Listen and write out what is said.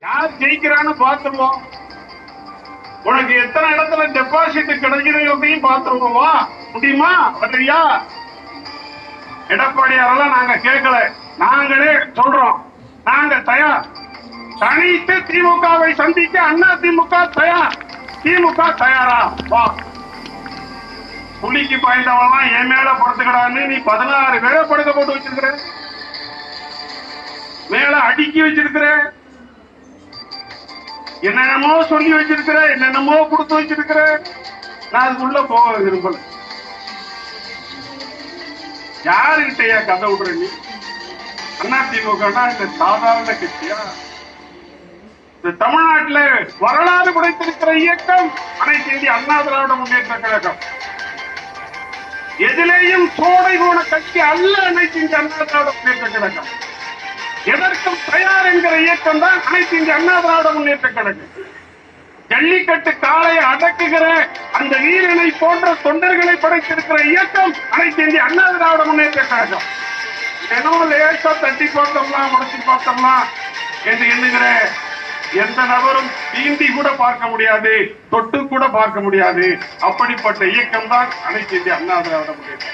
யார் ஜெயிக்கிறான்னு பார்த்துருவோம். உனக்கு எத்தனை இடத்துல டெபாசிட் கிடைக்கிறதையும் பார்த்துருவோமா. முடியுமா? பற்றியா எடப்பாடியாரெல்லாம் நாங்க கேட்கல. நாங்களே சொல்றோம். நாங்க தயார். தனித்து திமுகவை சந்திக்க அண்ணா திமுக தயார். திமுக தயாரா? வா. புலிக்கு பாய்ந்தவெல்லாம் என் மேல படுத்துக்கடான்னு நீ பதினாறு பேரை படுக்க போட்டு வச்சிருக்கிற. மேல அடுக்கி வச்சிருக்கிறேன் என்னென்னமோ சொல்லி வச்சிருக்கிற என்னென்னமோ கொடுத்து வச்சிருக்கிற. நான் அதுக்குள்ள போக விரும்பல. யாருகிட்டயா கதை விடுற நீ? அண்ணா திமுக இந்த சாதாரண கட்சியா? இந்த தமிழ்நாட்டில் வரலாறு படைத்திருக்கிற இயக்கம் அனைத்து இந்திய அண்ணா திராவிட முன்னேற்ற கழகம். எதிலேயும் சோடை போன கட்சி அல்ல அனைத்து இந்திய அண்ணா திராவிட முன்னேற்ற கழகம். எதற்கும் தயார் என்கிற இயக்கம் தான் அனைத்து இந்திய அண்ணா திராவிட முன்னேற்ற கழகம். ஜல்லிக்கட்டு காளையை அடக்குகிற அந்த வீரனை போன்ற தொண்டர்களை படைத்திருக்கிற இயக்கம் அனைத்து இந்திய அண்ணா திராவிட முன்னேற்ற கழகம். என்னமோ லேசா தட்டி பார்த்தோம்னா முடிச்சு பார்த்தோம்னா என்று எண்ணுகிற எந்த நபரும் தீண்டி கூட பார்க்க முடியாது தொட்டு கூட பார்க்க முடியாது. அப்படிப்பட்ட இயக்கம் தான் அனைத்து இந்திய அண்ணா திராவிட முன்னேற்ற